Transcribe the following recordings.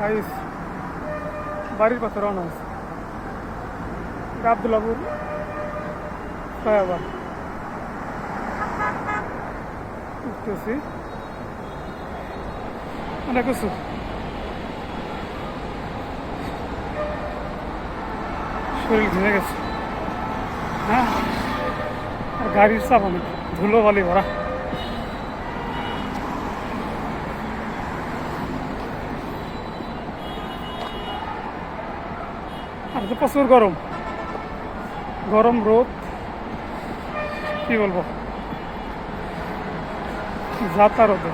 Guys বাড়ির পথে রওনা হয়েছে। এটা আবদুল্লাপুর ফ্লাইওভার। উঠতেছি। অনেক কিছু। শরীর ঘেমে গেছে। হ্যাঁ। আর গাড়ির চাপ অনেক। ধুলো বালি ভরা। তো প্রচুর গরম। গরম রোদ। কি বলব? যাতা রোদে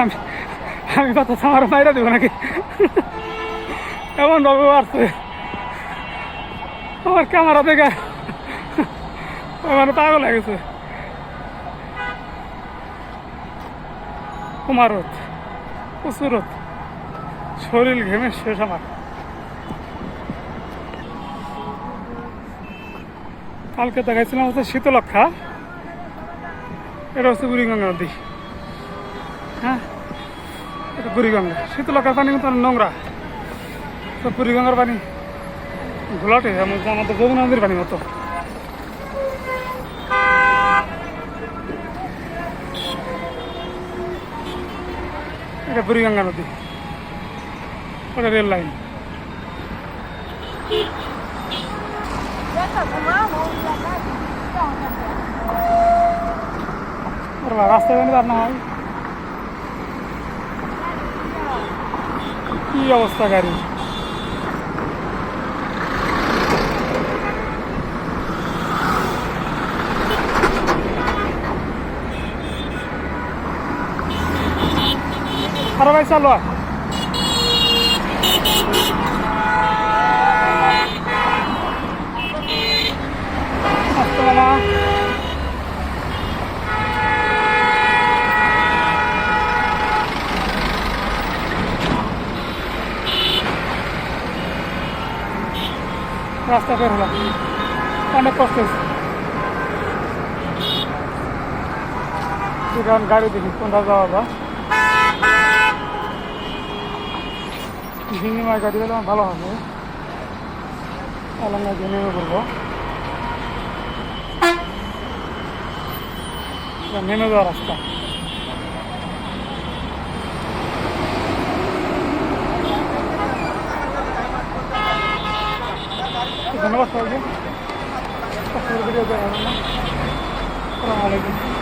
আমি আমি কথা আমার মাইরা দেবো নাকি? এমন ভাবে আসছে আমার ক্যামেরা দেখে মানে পাগল হয়ে কুমার রোদ শরীর ঘেমে শেষ আমার। কালকে দেখাইছিলাম হচ্ছে শীতলক্ষা এটা হচ্ছে বুড়িগঙ্গা নদী। হ্যাঁ? এটা বুড়িগঙ্গা। শীতলক্ষার পানি কিন্তু নোংরা। তো বুড়িগঙ্গার পানি ঘোলাটে আমাদের যমুনা নদীর পানি মতো। এটা বুড়িগঙ্গা নদী। ওটা রেল লাইন। রাস্তায় হয়। কি অবস্থা গাড়ি আরে ভাই চালো রাস্তা বের হলাম অনেক কষ্ট হয়েছে। গাড়ি দেখি কোনটা যাওয়া যায়? ঝিঙ্গিমায় গাড়ি হলে আমার ভালো হবে। আলাঙ্গা দিয়ে নেমে পড়ব নেমে যাওয়ার রাস্তা। ধন্যবাদ সবাইকে। আসসালামু